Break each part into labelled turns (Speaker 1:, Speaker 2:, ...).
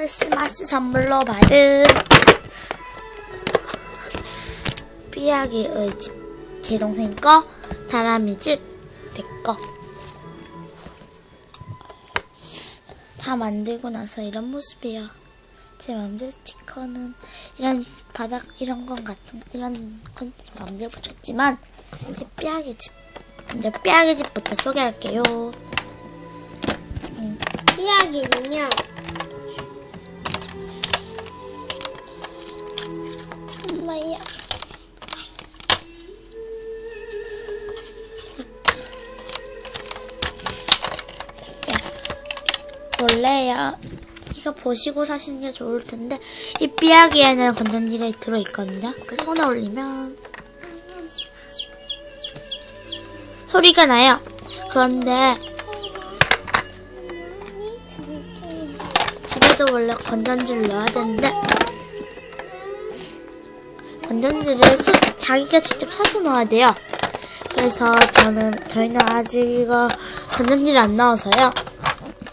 Speaker 1: 크리스마스 선물로 받은 삐약이의 집, 제 동생 거, 다람이 집, 내 거. 다 만들고 나서 이런 모습이에요. 제 맘대로 스티커는 이런 바닥 이런 건 같은 이런 건 맘대로 붙였지만 이제 삐약이 집 먼저 삐약이 집부터 소개할게요.
Speaker 2: 이야기는요.
Speaker 1: 엄마야. 원래요. 이거 보시고 사시는 게 좋을 텐데 이 삐약이에는 건전지가 들어있거든요. 그래서 손에 올리면 소리가 나요. 그런데 집에도 원래 건전지를 넣어야 되는데 건전지를 수, 자기가 직접 사서 넣어야 돼요. 그래서 저는 저희는 아직 이거 건전지를 안 넣어서요.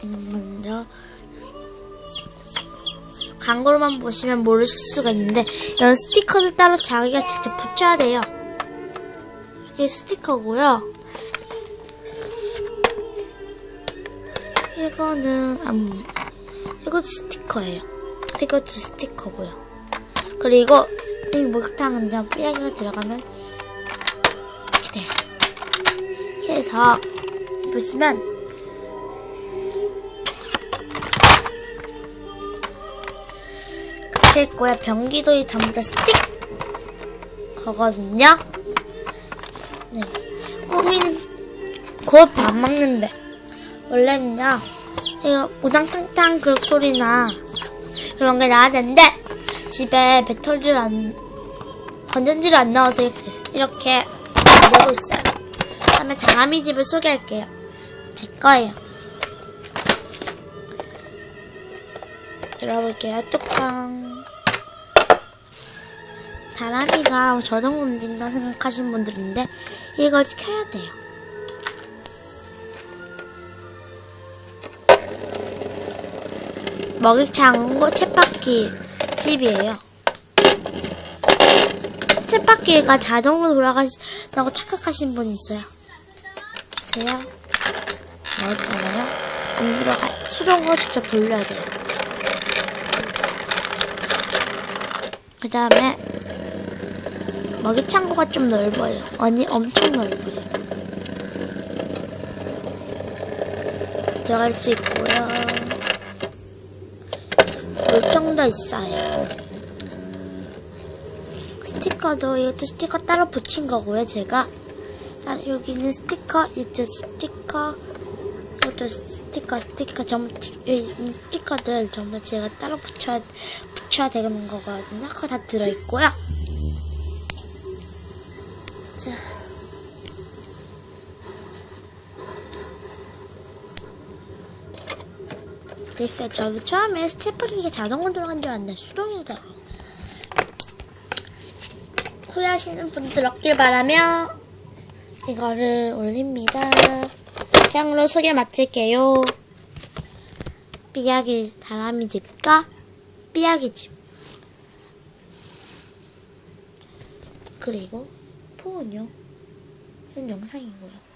Speaker 1: 음, 먼저 광고로만 보시면 모르실 수가 있는데 이런 스티커를 따로 자기가 직접 붙여야 돼요. 이게 스티커고요. 이거는 음, 이것도 스티커예요. 이것도 스티커고요. 그리고 이 목욕탕은요 삐약이가 들어가면 이렇게 돼요. 해서 보시면 그렇게 있고요. 변기도 이 전부 다 스티커거든요. 네. 꾸미는 곧 밥 먹는데 원래는요 이거 우당탕탕 그런 소리나 그런 게 나야 되는데 집에 배터리를 안 건전지를 안 넣어서 이렇게. 이렇게 안 되고 있어요. 다음에 다람이 집을 소개할게요. 제 거예요. 열어볼게요. 뚜껑. 다람이가 저동 움직인다 생각하시는 분들인데 이걸 켜야 돼요. 먹이창고 쳇바퀴 집이에요. 쳇바퀴가 자동으로 돌아가신다고 착각하신 분 있어요. 보세요. 나왔잖아요. 안 들어가요. 수동으로 직접 돌려야 돼요. 그 다음에 먹이 창고가 좀 넓어요. 아니 엄청 넓어요. 들어갈 수 있고요. 물통도 있어요. 스티커도 이것도 스티커 따로 붙인 거고요. 제가 자, 여기는 스티커, 이쪽 스티커, 이것도 스티커, 스티커 전부 스티커들 전부 제가 따로 붙여 붙여야 되는 거거든요. 그거 다 들어 있고요. 자. 됐어요. 저도 처음에 스테파기가 자동으로 돌아간 줄 알았는데 수동이더라고요. 후회하시는 분들 없길 바라며 이거를 올립니다. 이상으로 소개 마칠게요. 삐약이 다람이 집과 삐약이 집. 그리고 포은요. 이건 영상이고요.